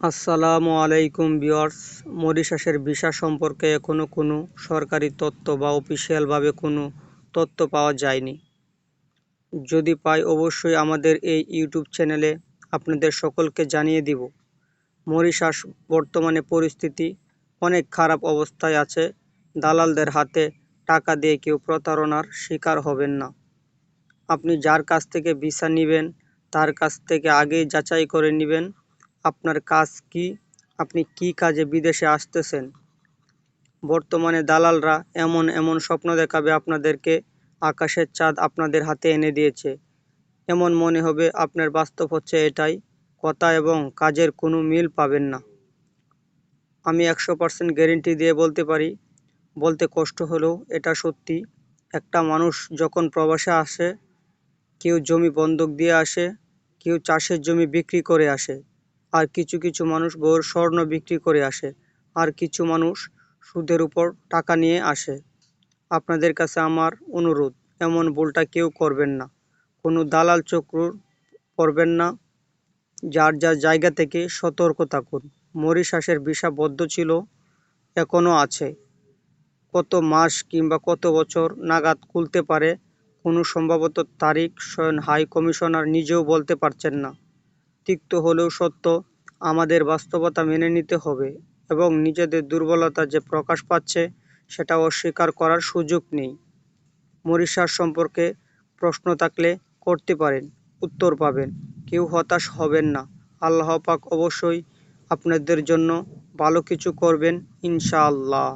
আসসালামু আলাইকুম বিয়ার্স মরিশাসের ভিসা সম্পর্কে এখনও কোনো সরকারি তথ্য বা অফিসিয়ালভাবে কোনো তথ্য পাওয়া যায়নি। যদি পাই অবশ্যই আমাদের এই ইউটিউব চ্যানেলে আপনাদের সকলকে জানিয়ে দিব। মরিশাস বর্তমানে পরিস্থিতি অনেক খারাপ অবস্থায় আছে। দালালদের হাতে টাকা দিয়ে কেউ প্রতারণার শিকার হবেন না। আপনি যার কাছ থেকে ভিসা নেবেন, তার কাছ থেকে আগেই যাচাই করে নেবেন। আপনার কাজ কি? আপনি কি কাজে বিদেশে আসতেছেন? বর্তমানে দালালরা এমন এমন স্বপ্ন দেখাবে আপনাদেরকে, আকাশের চাঁদ আপনাদের হাতে এনে দিয়েছে। এমন মনে হবে আপনার বাস্তব হচ্ছে এটাই, কথা এবং কাজের কোনো মিল পাবেন না। আমি একশো পার্সেন্ট গ্যারেন্টি দিয়ে বলতে পারি, বলতে কষ্ট হলেও এটা সত্যি। একটা মানুষ যখন প্রবাসে আসে, কেউ জমি বন্ধক দিয়ে আসে, কেউ চাষের জমি বিক্রি করে আসে আর কিছু কিছু মানুষ বউর স্বর্ণ বিক্রি করে আসে, আর কিছু মানুষ সুদের উপর টাকা নিয়ে আসে। আপনাদের কাছে আমার অনুরোধ, এমন ভুলটা কেউ করবেন না। কোনো দালাল চক্রুর করবেন না। যার যার জায়গা থেকে সতর্ক থাকুন। মরিশাসের ভিসা বদ্ধ ছিল, এখনও আছে। কত মাস কিংবা কত বছর নাগাদ খুলতে পারে, কোনো সম্ভবত তারিখ স্বয়ং হাই কমিশনার নিজেও বলতে পারছেন না। তিক্ত হলেও সত্য, আমাদের বাস্তবতা মেনে নিতে হবে এবং নিজেদের দুর্বলতা যে প্রকাশ পাচ্ছে সেটা অস্বীকার করার সুযোগ নেই। মরিশাস সম্পর্কে প্রশ্ন থাকলে করতে পারেন, উত্তর পাবেন। কেউ হতাশ হবেন না। আল্লাহ পাক অবশ্যই আপনাদের জন্য ভালো কিছু করবেন, ইনশাআল্লাহ।